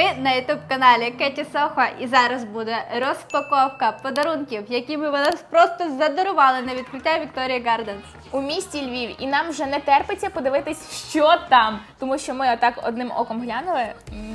Ви на ютуб каналі Кеті Сохо і зараз буде розпаковка подарунків, якими ви нас просто задарували на відкриття Вікторія Гарденс. У місті Львів, і нам вже не терпиться подивитись, що там, тому що ми отак одним оком глянули.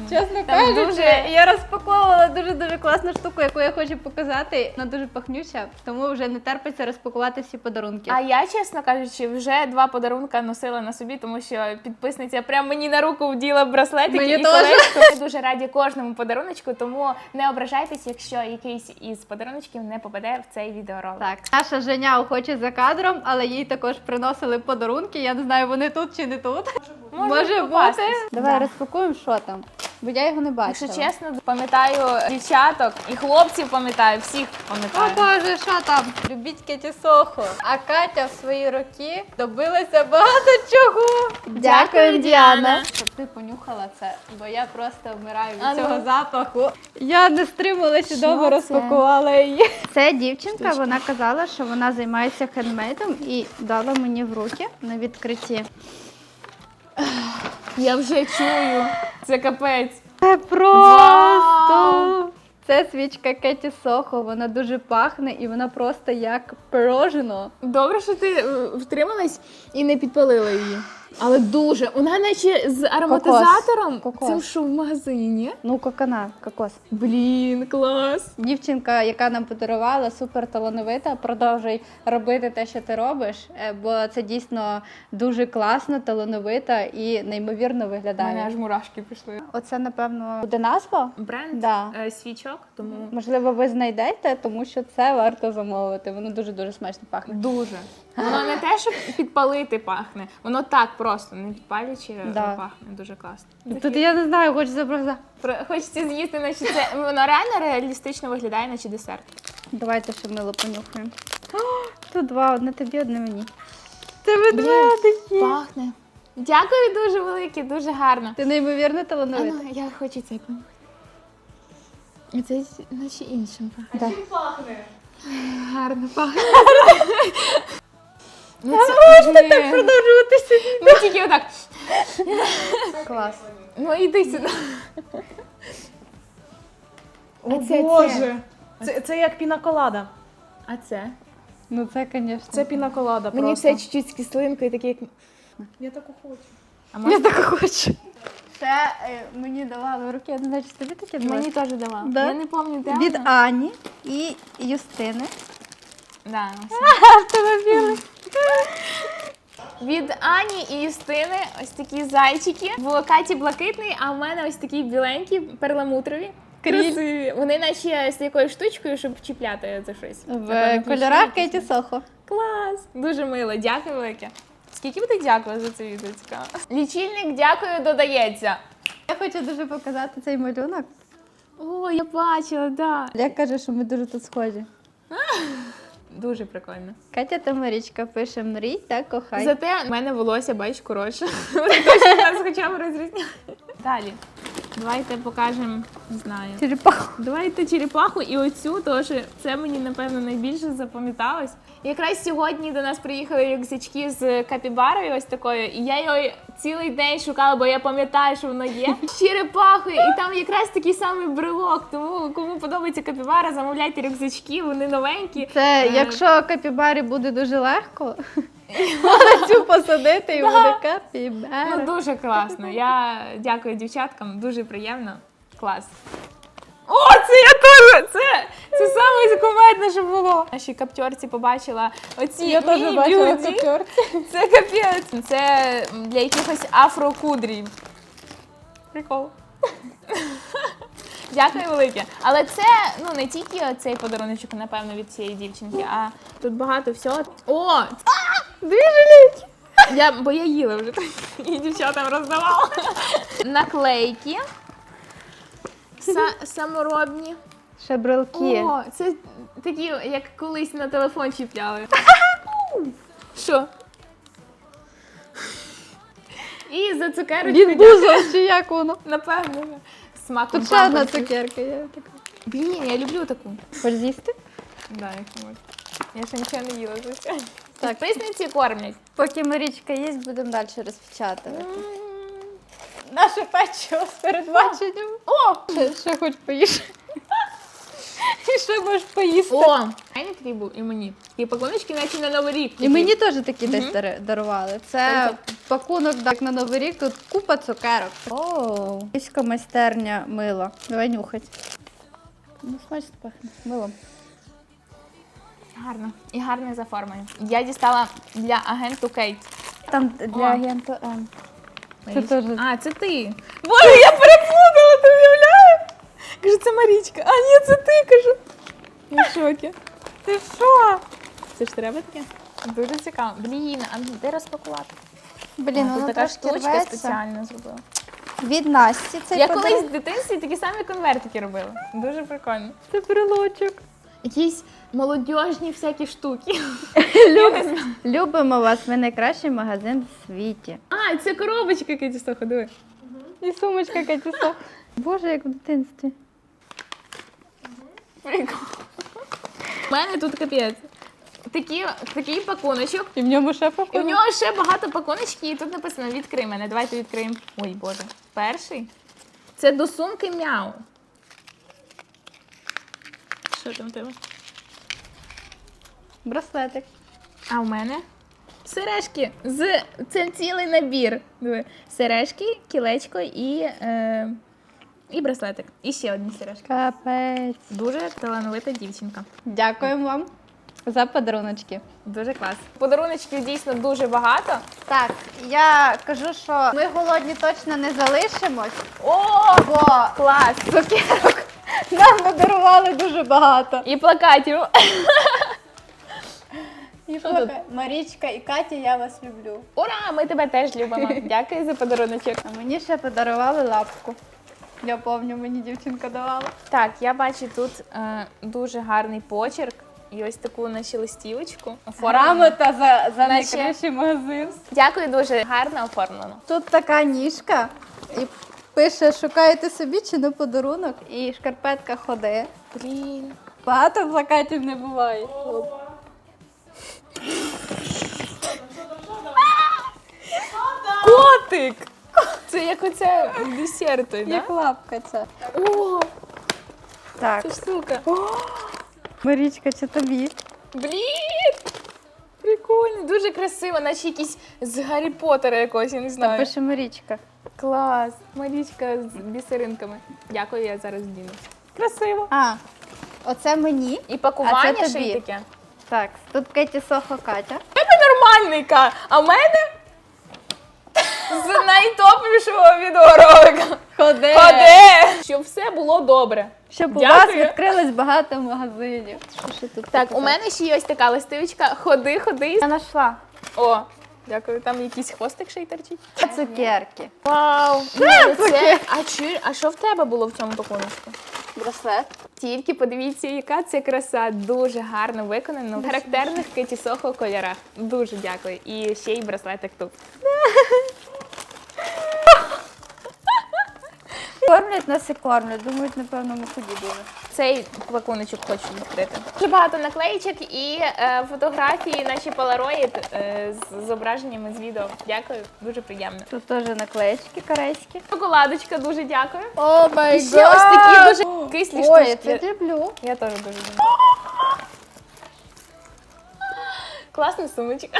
Чесно Там кажучи, дуже- я розпаковувала дуже дуже класну штуку, яку я хочу показати. Вона дуже пахнюча, тому вже не терпиться розпакувати всі подарунки. А я, чесно кажучи, вже два подарунка носила на собі, тому що підписниця прямо мені на руку вділа браслетик Мені і колечко. Ми дуже раді кожному подаруночку, тому не ображайтесь, якщо якийсь із подаруночків не попаде в цей відеоролик. Так, наша Женя охоче за кадром, але їй також приносили подарунки. Я не знаю, вони тут чи не тут. Може, бути. Давай Да. розпакуємо, що там. Бо я його не бачила. Якщо чесно, пам'ятаю дівчаток і хлопців пам'ятаю, всіх О. Боже, що там? Любіть Кеті Сохо. А Катя в свої роки добилася багато чого. Дякую, Діана. Щоб ти понюхала це, бо я просто вмираю від А ну. цього запаху. Я не стрималася довго розпакувала її. Це дівчинка, вона казала, що вона займається хендмейдом і дала мені в руки на відкритті. Я вже чую. Це капець. Це просто. Це свічка Кеті Сохо, вона дуже пахне і вона просто як пирожено. Добре, що ти е, втрималась і не підпалила її. Але дуже. Вона наче з ароматизатором. Кокос. Це що в магазині, ні? Ну, кокона, кокос. Блін, клас. Дівчинка, яка нам подарувала, супер талановита. Продовжуй робити те, що ти робиш, е, бо це дійсно дуже класно, талановита і неймовірно У мене виглядає. аж мурашки пішли. Оце, напевно, буде назва. Бренд Да. е, свічок, тому Можливо, ви знайдете, тому що це варто замовити. Воно дуже дуже смачно пахне. дуже. Воно не те, що підпалити пахне, воно так просто, не підпалюючи, е, Да. пахне дуже класно. Тут я не знаю, хочеться просто. Про- Хочеться з'їсти, наче це воно реально реалістично виглядає, наче десерт. Давайте ще мило понюхаємо. О, Тут два, одне тобі, одне мені. Це ведмедики. Пахне. Дякую дуже велике, дуже гарно. Ти неймовірно А талановита. ну, я хочу цей понюхати. І це наче іншим пахне. Да. Гарно пахне. Ну, це, Можна так Продовжуватися. Ну тільки отак. Клас. Ну іди сюди. О, це Боже! Це, це як пінаколада. А це? Ну це, звісно. Це пінаколада Мені просто. все чуть-чуть з кислинкою, таке як. Я таку хочу. А Я так хочу. Це е, мені давали в руки, я не знаю, чи тобі таке? Мені теж давала. Да? Я не пам'ятаю, де Від. Ані і Юстини. Да. Автомобіли. Від Ані і Юстини ось такі зайчики. В Каті блакитний, а в мене ось такі біленькі, перламутрові. Красиві. Вони наче з якою штучкою, щоб чіпляти за щось. В кольорах Кеті Сохо. Клас! Дуже мило, дякую велике. Скільки буде дякую за це відео цікаво? Лічильник дякую додається. Я хочу дуже показати цей малюнок. О, я бачила, да. Я кажу, що ми дуже тут схожі. Дуже прикольно. Катя та Марічка пише мрій та кохай. Зате в мене волосся, бач, коротше. Вони точно нас хоча б розрізняють. Далі. Давайте покажемо, не знаю. Черепаху. Давайте черепаху і оцю, тому що це мені, напевно, найбільше запам'яталось. Якраз сьогодні до нас приїхали рюкзачки з капібарою ось такою, і я його цілий день шукала, бо я пам'ятаю, що воно є. З черепахою, і там якраз такий самий брелок. Тому кому подобається капібара, замовляйте рюкзачки, вони новенькі. Це Е, якщо капібарі буде дуже легко, цю посадити і буде капібара. Ну дуже класно. Я дякую дівчаткам, дуже приємно. Клас. О, це я теж! Це, це саме кумедне, що було. Наші каптерці побачила оці Я теж мій бачила б'юті. каптерці. Це капець. Це для якихось афрокудрів. Прикол. Дякую велике. Але це ну не тільки цей подаруночок, напевно, від цієї дівчинки, а тут багато всього. О! Дві жилетки. Я, бо я їла вже і дівчатам роздавала. Наклейки. Са- саморобні. Шабрелки. О, це такі, як колись на телефон чіпляли. Що? І за цукерочку. Від бузов чи як воно? Напевно. Смаком Тут ще одна цукерка. Я така. Блін, я люблю таку. Хочеш з'їсти? Да, як можна. Я ще нічого не їла, звичайно. Так. Підписниці кормлять. Поки Марічка їсть, будемо далі розпечатувати. наше печиво з передбаченням. О! Ще, ще хоч поїш. І ще можеш поїсти. О! Мені був і мені. І пакуночки наче на Новий рік. І мені теж такі десь дари- дарували. Це пакунок так, на Новий рік, тут купа цукерок. О, Київська майстерня мила. Давай нюхать. Ну, смачно пахне. Милом. Гарно. І гарне заформлення. Я дістала для агенту Кейт. Там для О. агента М. Це теж. А, це ти. Боже, я переплутала, ти уявляєш? Кажу, це Марічка. А, ні, це ти, кажу. Я в шокі. Ти що? Це ж треба таке? Дуже цікаво. Блін, а де розпакувати? Блін, воно тут така трошки штучка рветься. спеціально зробила. Від Насті цей Я подарунок. колись в дитинстві такі самі конвертики робила. Дуже прикольно. Це брелочок. Якісь молодіжні всякі штуки. Любимо вас, ви найкращий магазин в світі. А, це коробочка Кеті ходили. І сумочка Катюса. Боже, як в дитинстві. Прикол. У мене тут капець. Такі, такий пакуночок. І в ньому ще І в нього ще багато пакуночків, і тут написано відкрий мене. Давайте відкриємо. Ой, Боже. Перший. Це до сумки мяу. Що там в тебе? Браслетик. А в мене сережки. З... Це цілий набір. Диви. Сережки, кілечко і, е... і браслетик. І ще одні сережки. Капець. Дуже талановита дівчинка. Дякуємо вам за подаруночки. Дуже клас. Подаруночків дійсно дуже багато. Так, я кажу, що ми голодні точно не залишимось, О, бо клас! цукерок нам надарували дуже багато. І плакатів. І Що тут? Марічка і Катя, я вас люблю. Ура! Ми тебе теж любимо. Дякую за подаруночок. А мені ще подарували лапку. Я пам'ятаю, мені дівчинка давала. Так, я бачу тут е, дуже гарний почерк і ось таку наче листівочку. оформлену. Грамота за, за Наче- найкращий магазин. Дякую дуже гарно оформлено. Тут така ніжка і пише: шукаєте собі чи на подарунок, і шкарпетка ходи. Блін. Багато плакатів не буває. Котик! Це як оце десерт, той, Як лапка ця. О, Так, це штука. Марічка, чи тобі? Блін! Прикольно, дуже красиво, наче якийсь з Гаррі Поттера якогось, я не знаю. Пише Марічка. Клас! Марічка з бісеринками. Дякую, я зараз вдіну. Красиво. А, оце мені. І пакування А це ще й тобі. таке. Так, тут Кеті Сохо Катя. тебе нормальний ка, а в мене з найтоповішого відеоролика. Ходи! Ходи! Щоб все було добре. Щоб у Дякую. вас відкрилось багато магазинів. Що ще тут? Так, у мене ще є ось така листивочка. Ходи, ходи. Я знайшла. О, дякую. Там якийсь хвостик ще й торчить. Цукерки. Вау! Це, це, а, чи, а що в тебе було в цьому пакуночку? Браслет. Тільки подивіться, яка це краса. Дуже гарно виконано. В характерних Кеті Сохо кольорах. Дуже дякую. І ще й браслетик тут. Кормлять нас і кормлять. Думають, напевно, ми худі дуже. Цей пакуночок хочу відкрити. Дуже багато наклеїчок і е, фотографії, наші полароїд е, з зображеннями з відео. Дякую, дуже приємно. Тут теж наклеєчки корейські. Шоколадочка, дуже дякую. О май І ще ось такі дуже кислі Ой, я штучки. люблю. Я теж дуже люблю. Класна сумочка.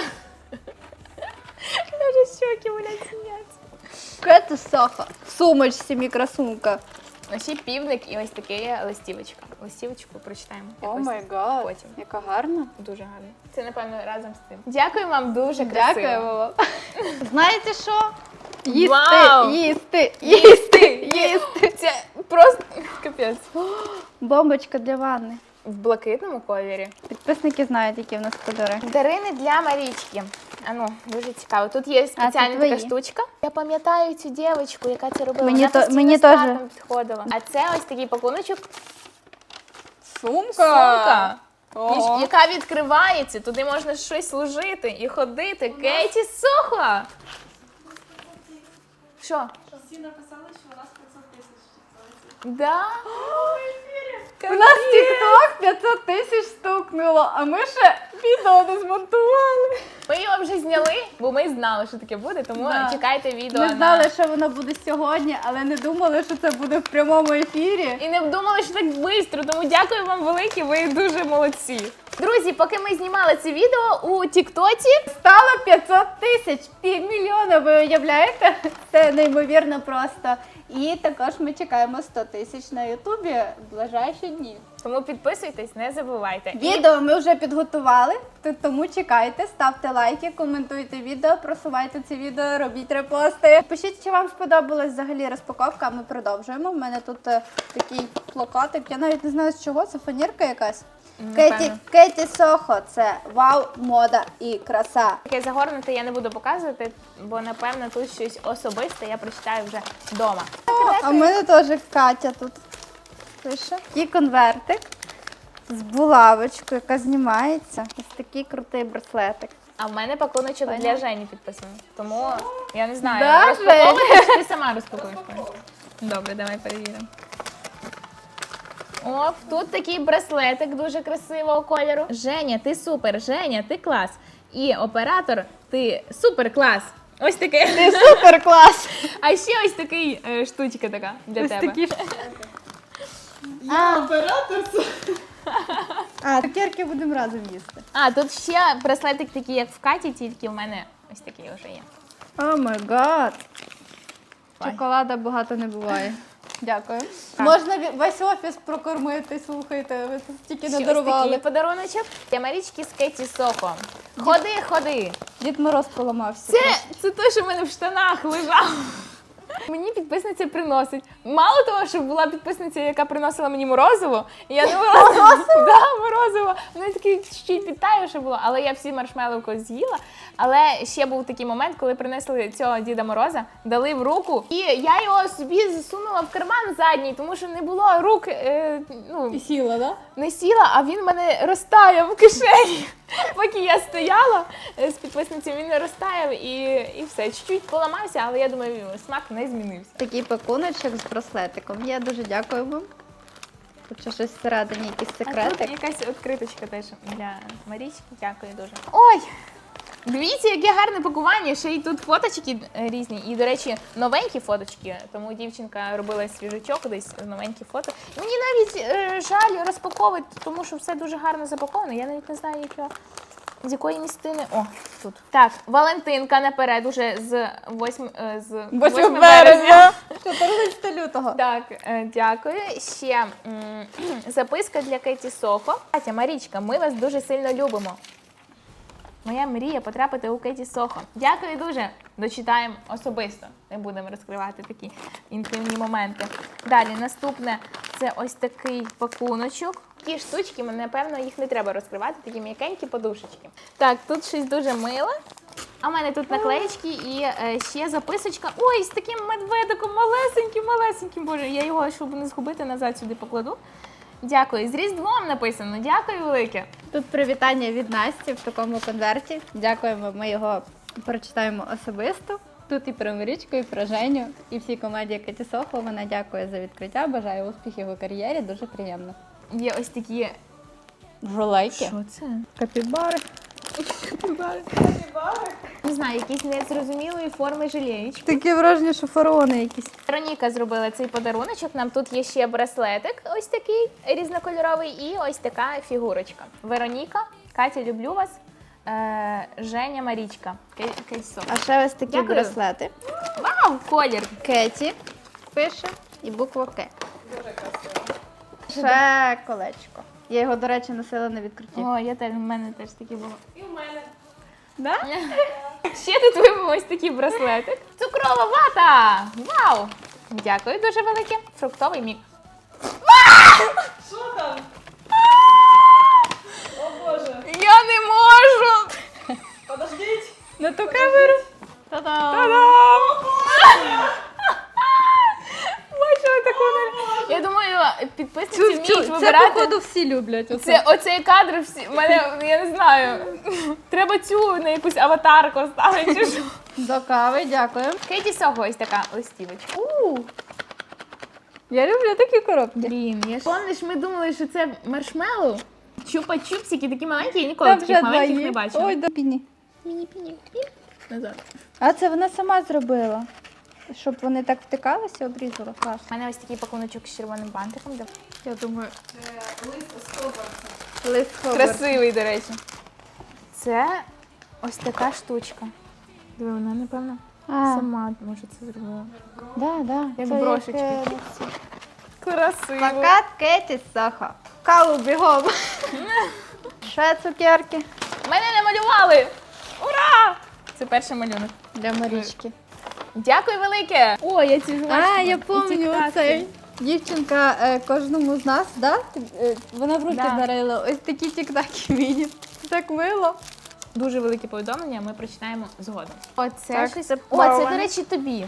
Дуже щоки болять сміяться. Сохо. В сумочці мікросумка. А ще півник і ось таке листівочка. Листівочку прочитаємо. О якось май гад. Потім. Яка гарна. Дуже гарно. Це, напевно, разом з тим. Дякую вам дуже красиво. Дякуємо вам. Знаєте що? Їсти, Вау! їсти, їсти, їсти. Це просто капець. Бомбочка для ванни. В блакитному кольорі. Підписники знають, які в нас кольори. Дарини для Марічки. Ану, дуже цікаво. Тут є спеціальна така твої? штучка. Я пам'ятаю цю дівчинку, яка це робила. Мені Вона то- постійно мені з теж. татом підходила. А це ось такий пакуночок. Сумка. Сумка. Ого. І- яка відкривається, туди можна щось служити і ходити. Кейті Сохо! Що? Всі написали, що у нас 500 тисяч. Да? У нас TikTok 500 тисяч стукнуло, а ми ще відео не змонтували. Ми його вже зняли, бо ми знали, що таке буде, тому Да. чекайте відео. Ми на- знали, що воно буде сьогодні, але не думали, що це буде в прямому ефірі. І не думали, що так швидко, тому дякую вам велике, ви дуже молодці. Друзі, поки ми знімали це відео у Тіктоці, Стало 500 тисяч, півмільйона, ви уявляєте? Це неймовірно просто. І також ми чекаємо 100 тисяч на Ютубі в ближайші дні. Тому підписуйтесь, не забувайте. Відео ми вже підготували, тому чекайте, ставте лайки, коментуйте відео, просувайте це відео, робіть репости. Пишіть, чи вам сподобалась взагалі розпаковка. Ми продовжуємо. У мене тут е, такий плакатик. Я навіть не знаю з чого, це фанірка якась. Кеті, Кеті Сохо, це вау, мода і краса. Таке загорнуте я не буду показувати, бо напевно тут щось особисте я прочитаю вже вдома. А в мене теж Катя тут пише. Такий конвертик з булавочкою, яка знімається. Ось такий крутий браслетик. А в мене пакуночок для Жені підписаний. Тому я не знаю, Да, розпаковуєш, ти сама розпакуєш. Добре, давай перевіримо. О, тут такий браслетик дуже красивого кольору. Женя, ти супер, Женя, ти клас. І оператор, ти супер клас. Ось таке. Ти супер клас! А ще ось такий е, штучка така для Ось тебе. такі. Я оператор. А, цукерки будемо разом їсти. А, тут ще браслетик такий, як в Каті, тільки в мене ось такий вже є. О май гад. Шоколада багато не буває. Дякую. Так. Можна ві- весь офіс прокормити, слухайте, ви тут стільки Ще ось надарували. подаруночок. Для Марічки з Кеті Сохо. Ходи, ходи. Дід Мороз поламався. Це, це те, що в мене в штанах лежало. Мені підписниця приносить. Мало того, що була підписниця, яка приносила мені морозиво, і я не морозиво. Да, морозиво. Воно таке чуть підтаю, що було, але я всі маршмеловку з'їла. Але ще був такий момент, коли принесли цього Діда Мороза, дали в руку, і я його собі засунула в карман задній, тому що не було рук. Е, ну, І сіла, да? не сіла, а він мене розтаяв в кишені. Поки я стояла е, з підписницею, він не розтаяв і, і все. Чуть-чуть поламався, але я думаю, смак не змінився. Такий пакуночок з браслетиком. Я дуже дякую вам. Тут щось всередині, якийсь А тут якась відкриточка теж для Марічки. Дякую дуже. Ой! Дивіться, яке гарне пакування. Ще й тут фоточки е, різні. І, до речі, новенькі фоточки. Тому дівчинка робила свіжачок, десь новенькі фото. Мені навіть е, жаль розпаковувати, тому що все дуже гарно запаковано. Я навіть не знаю, як його. З якої містини? О, тут. Так, Валентинка наперед уже з 8, е, з 8 14 лютого. так, е, дякую. Ще записка для Кеті Сохо. Катя, Марічка, ми вас дуже сильно любимо. Моя мрія потрапити у Кеті Сохо. Дякую дуже. Дочитаємо особисто. Не будемо розкривати такі інтимні моменти. Далі, наступне це ось такий пакуночок. Такі штучки, напевно, їх не треба розкривати, такі м'якенькі подушечки. Так, тут щось дуже миле. А в мене тут наклеєчки і е, ще записочка. Ой, з таким медведиком малесеньким, малесеньким. Боже, я його, щоб не згубити, назад сюди покладу. Дякую. З Різдвом написано. Дякую велике. Тут привітання від Насті в такому конверті. Дякуємо, ми його прочитаємо особисто. Тут і про Мирічку, і про Женю, і всій команді Кеті Сохо. Вона дякує за відкриття, бажаю успіхів у кар'єрі. Дуже приємно. Є ось такі. Жолайки. Що це? Капібари. Не знаю, якісь незрозумілої форми жалієчки. Таке враження, що фараони якісь. Вероніка зробила цей подаруночок. Нам тут є ще браслетик, ось такий різнокольоровий, і ось така фігурочка. Вероніка, Катя, люблю вас. Е, Женя Марічка. Ке- Кейсо. А ще ось такі Дякую. браслети. Вау, колір! Кеті пише і буква К. Ще колечко. Я його, до речі, носила на відкритті. О, я теж, в мене теж такі було. І в мене. Да? Ще тут вибив ось такий браслетик. Цукрова вата! Вау! Дякую дуже велике. Фруктовий мік. Що там? О Боже. Я не можу! Подождіть. На ту камеру. Та-дам! Та-дам! Бачила таку не- Я думаю, підписниці вміють Це, вибирати. походу, всі люблять. Оце. Це оцей кадр всі. Мене я не знаю. Треба цю на якусь аватарку ставити. чи що. До кави, дякую. Кейті Сого ось така листівочка. У. Я люблю такі коробки. Блін, я ж помниш, ми думали, що це маршмеллоу. Чупа-чупсики такі маленькі, я ніколи Там таких два маленьких є. не бачила. Ой, до піні. Міні-піні. Назад. А це вона сама зробила. Щоб вони так втикалися, обрізала. Клас. У мене ось такий пакуночок з червоним бантиком. де- Я думаю, Це лист з Хогвартса. Красивий, до речі. Це ось така штучка. Диви, вона, напевно, А, сама може це зробила. да, да. Як Це брошечки. е, на ці. Красиво. Плакат Кеті Саха. Каву бігом. Ще цукерки Мене намалювали! Ура! Це перший малюнок. для Марічки. Дякую велике! О, я ці жвачки. А, я пам'ятаю цей. Дівчинка е, кожному з нас, да? е, вона в руки Да. дарила ось такі тік-таки міні. Так мило. Дуже велике повідомлення, ми прочитаємо згодом. Оце Так, щось. це О, це, до речі, тобі.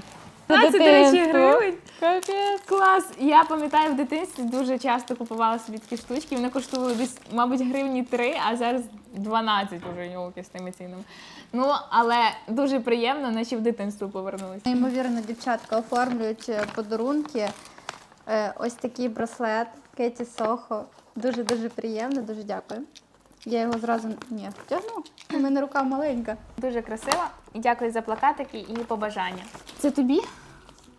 Це А, це, до речі, гривень. Капець. Клас! Я пам'ятаю, в дитинстві дуже часто купувала собі такі штучки. Вони коштували десь, мабуть, гривні 3, а зараз 12 уже йолки з тими цінами. Ну, але дуже приємно, наче в дитинство повернулися. Неймовірно, дівчатка оформлюють е, подарунки. Е, Ось такий браслет Кеті Сохо. Дуже дуже приємно, дуже дякую. Я його зразу ні, втягну. У мене рука маленька. Дуже красиво. І дякую за плакатики і побажання. Це тобі?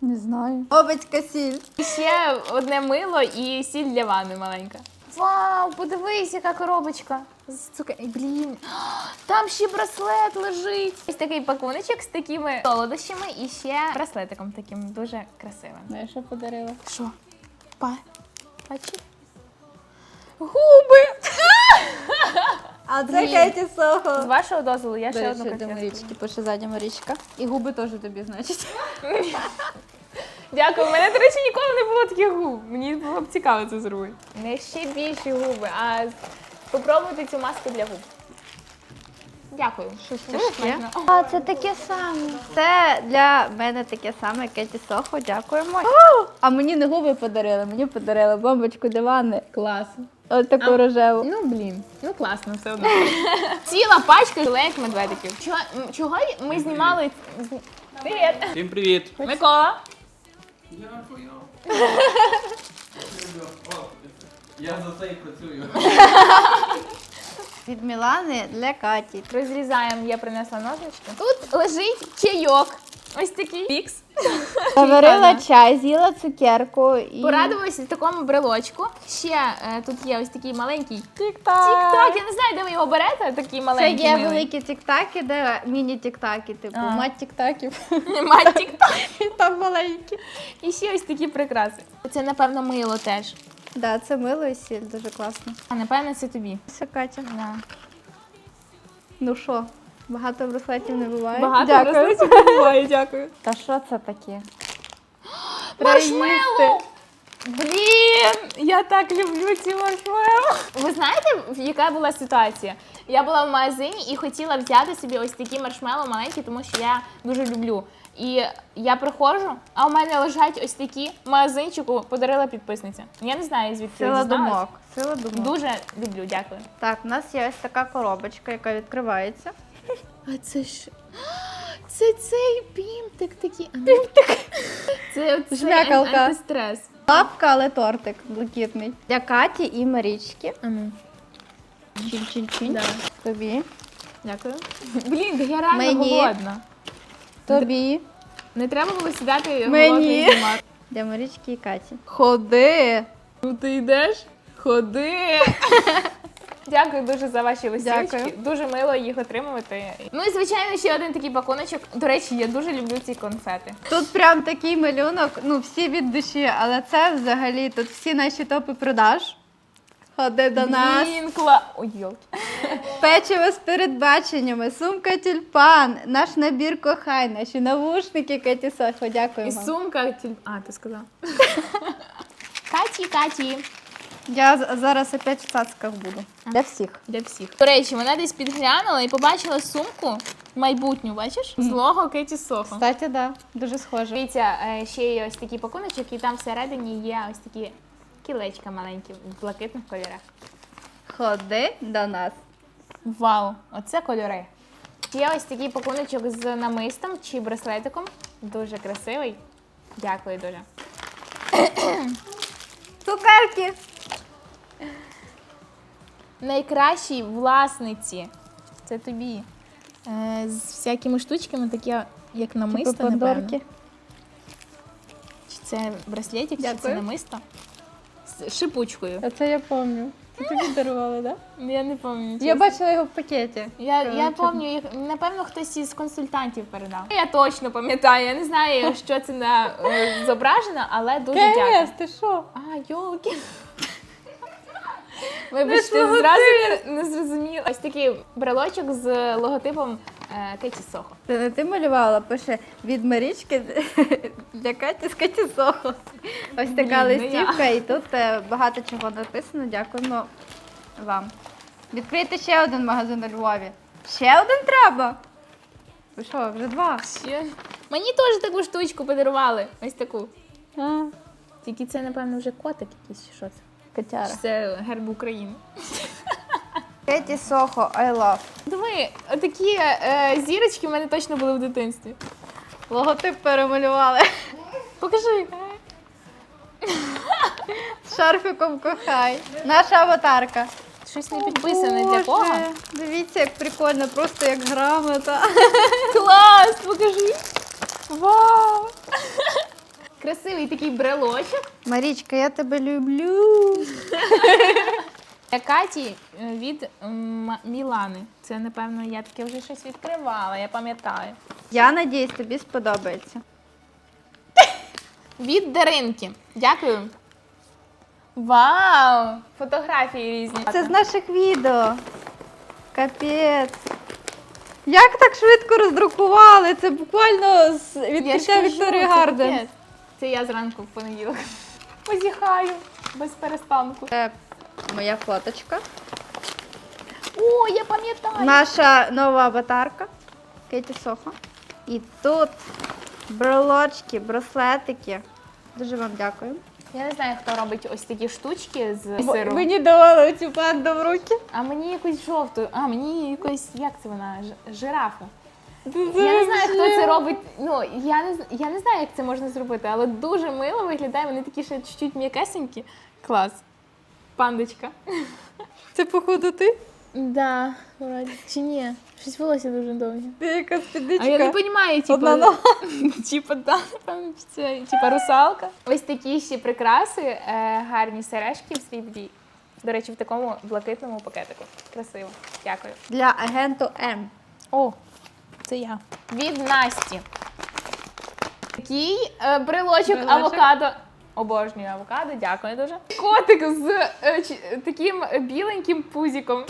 Не знаю. Обицька сіль. І ще одне мило і сіль для ванни маленька. Вау, подивись, яка коробочка. З цукер... Блін, там ще браслет лежить. Ось такий пакуночок з такими солодощами і ще браслетиком таким дуже красивим. Знаєш, що подарила? Що? Па? Бачи? Губи! А це. Кеті З вашого дозволу я ще одну до конфетку. Марічки, пише ззаді Марічка. І губи теж тобі, значить. Дякую. У мене, до речі, ніколи не було таких губ. Мені було б цікаво це зробити. Не ще більші губи, а спробуйте цю маску для губ. Дякую. Щось Дуже. А, це таке саме. Це для мене таке саме Кеті Сохо. Дякуємо. А мені не губи подарили, мені подарили бомбочку для ванни. Клас. Ось таку А- рожеву. Ну блін, ну класно, все одно. Ціла пачка жилеєк медведиків. Чого, чого ми знімали? Привіт! Всім привіт! Микола! Дякую. Я за це і працюю. Від Мілани для Каті. Розрізаємо, я принесла ножнички. Тут лежить чайок. Ось такий фікс. Заварила чай, з'їла цукерку і. Порадувалася в такому брелочку. Ще е, тут є ось такий маленький Тік-так. тік-так. Я не знаю, де ви його берете. Такий Це маленький. є милий. великі тік-таки, де міні-тік-таки, типу, А. мать тік-таків. Нема тік-так. І там маленькі. І ще ось такі прикраси. Це, напевно, мило теж. Да, це мило і сіль, дуже класно. А напевно, це тобі. Все, Катя. Да. Ну що, багато браслетів не буває. Багато Дякую. браслетів буває, дякую. Та що це таке? Маршмеллоу! Блін, я так люблю ці маршмеллоу. Ви знаєте, в- яка була ситуація? Я була в магазині і хотіла взяти собі ось такі маршмеллоу маленькі, тому що я дуже люблю. І я приходжу, а у мене лежать ось такі магазинчику, подарила підписниця. Я не знаю, звідки я Сила дізналась. думок. Сила думок. Дуже люблю, дякую. Так, у нас є ось така коробочка, яка відкривається. А це ж. Це цей пімтик такий. Пімтик. Це оцей Жмякалка. антистрес. Лапка, але тортик блакитний. Для Каті і Марічки. Ану. Чин-чин-чин. Да. Тобі. Дякую. Блін, я реально Мені. голодна. Тобі. Не треба було сідати Мені. голодною знімати. Для Марічки і Каті. Ходи! Ну ти йдеш? Ходи. Дякую дуже за ваші листівочки. Дякую. Дуже мило їх отримувати. Ну і звичайно ще один такий пакуночок. До речі, я дуже люблю ці конфети. Тут прям такий малюнок, ну всі від душі, але це взагалі тут всі наші топи продаж. Ходи до нас. Блін, кла... Ой, йолки. Печиво з передбаченнями, сумка тюльпан, наш набір кохай, наші навушники Кеті Сохо. Дякую І вам. сумка. тіль- А, ти сказав. Каті, Каті. Я зараз опять в цацках буду. Для всіх. Для всіх. До речі, вона десь підглянула і побачила сумку майбутню, бачиш? З лого Кеті Сохо. Кстати, да, дуже схоже. Дивіться, е, ще є ось такий пакуночок, і там всередині є ось такі кілечка маленькі в блакитних кольорах. Ходи до нас. Вау, оце кольори. Є ось такий пакуночок з намистом чи браслетиком. Дуже красивий. Дякую дуже. Цукерки. Найкращій власниці. Це тобі. Е, з всякими штучками, такі як намисто, Типу напевно. Чи це браслетик, чи це намисто? З шипучкою. А це я пам'ятаю. Це тобі дарували, так? Я не пам'ятаю. Я бачила його в пакеті. Я, я пам'ятаю, їх, напевно, хтось із консультантів передав. Я точно пам'ятаю, я не знаю, що це на е, зображено, але дуже дякую. Ти що? А, йолки. Вибачте, зразу не, не зрозуміла. Ось такий брелочок з логотипом е, Кеті Сохо. Це не ти малювала, пише від Марічки для Каті з Каті Сохо. Ось така Блін, не листівка, і тут е, багато чого написано. Дякуємо вам. Відкрийте ще один магазин у Львові. Ще один треба. Ви що, вже два? Ще. Мені теж таку штучку подарували. Ось таку. А, Тільки це, напевно, вже котик якийсь чи що це. Котяра. Це герб України. Кеті Сохо, I love. Диви, отакі е, зірочки в мене точно були в дитинстві. Логотип перемалювали. Покажи. Шарфиком кохай. Наша аватарка. Щось не підписане для кого. Дивіться, як прикольно, просто як грамота. Клас, покажи. Вау! Красивий такий брелочок. Марічка, я тебе люблю. Для Каті е, від м, Мілани. Це, напевно, я таке вже щось відкривала, я пам'ятаю. Я надіюсь, тобі сподобається. Від Даринки. Дякую. Вау! Фотографії різні. Це з наших відео. Капець. Як так швидко роздрукували? Це буквально з Я ж відкриття кажу, Вікторії це Гарден. капець. Це я зранку в понеділок. Позіхаю без перестанку. Це моя фоточка. О, я пам'ятаю. Наша нова аватарка. Кеті Сохо. І тут брелочки, браслетики. Дуже вам дякую. Я не знаю, хто робить ось такі штучки з сиру. Мені давали цю панду в руки. А мені якусь жовту, а мені якось, як це вона? Ж- Жирафа. Я не знаю, хто це робить. Ну, я не, я не знаю, як це можна зробити, але дуже мило виглядає. Вони такі ще чуть-чуть м'якесенькі. Клас. Пандочка. Це походу ти? Да, вроді. Чи ні? Щось волосся дуже довге. Ти яка А я не розумію, типу, Одна нога. типу, да, чи це типу русалка. Ось такі ще прикраси, е, гарні сережки в сріблі. До речі, в такому блакитному пакетику. Красиво. Дякую. Для агенту М. О, це я. Від Насті. Такий е, брелочок Брелочок. авокадо. Обожнюю авокадо, дякую дуже. Котик з е, ч- таким біленьким пузиком.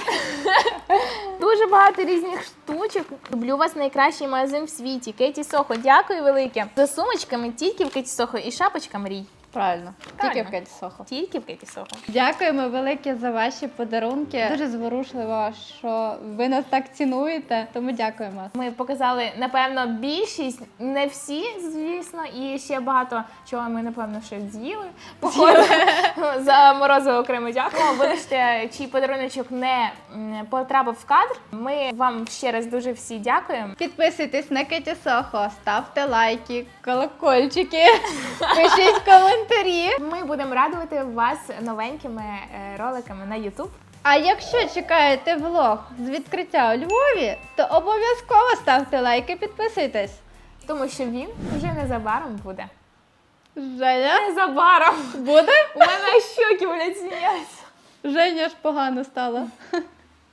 дуже багато різних штучок. Люблю вас найкращий магазин в світі. Кеті Сохо, дякую велике. За сумочками тільки в Кеті Сохо і шапочка мрій. Правильно. Тільки Правильно. в Кеті Сохо. Тільки в Кеті Сохо. Дякуємо велике за ваші подарунки. Дуже зворушливо, що ви нас так цінуєте. Тому дякуємо. Ми показали, напевно, більшість, не всі, звісно, і ще багато чого ми, напевно, ще з'їли. Походу, за морозиво окремо дякую. Вибачте, чий подаруночок не м, потрапив в кадр. Ми вам ще раз дуже всі дякуємо. Підписуйтесь на Кеті Сохо, ставте лайки, колокольчики, пишіть коментарі. Ми будемо радувати вас новенькими е, роликами на YouTube. А якщо чекаєте влог з відкриття у Львові, то обов'язково ставте лайки, підписуйтесь. Тому що він вже незабаром буде. Женя Незабаром! буде? У мене щоки блядь, сміються. Женя ж погано стало,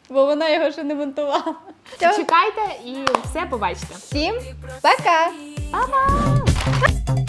бо вона його ще не монтувала. Все, Чекайте і все побачите. всім пока! Па-па!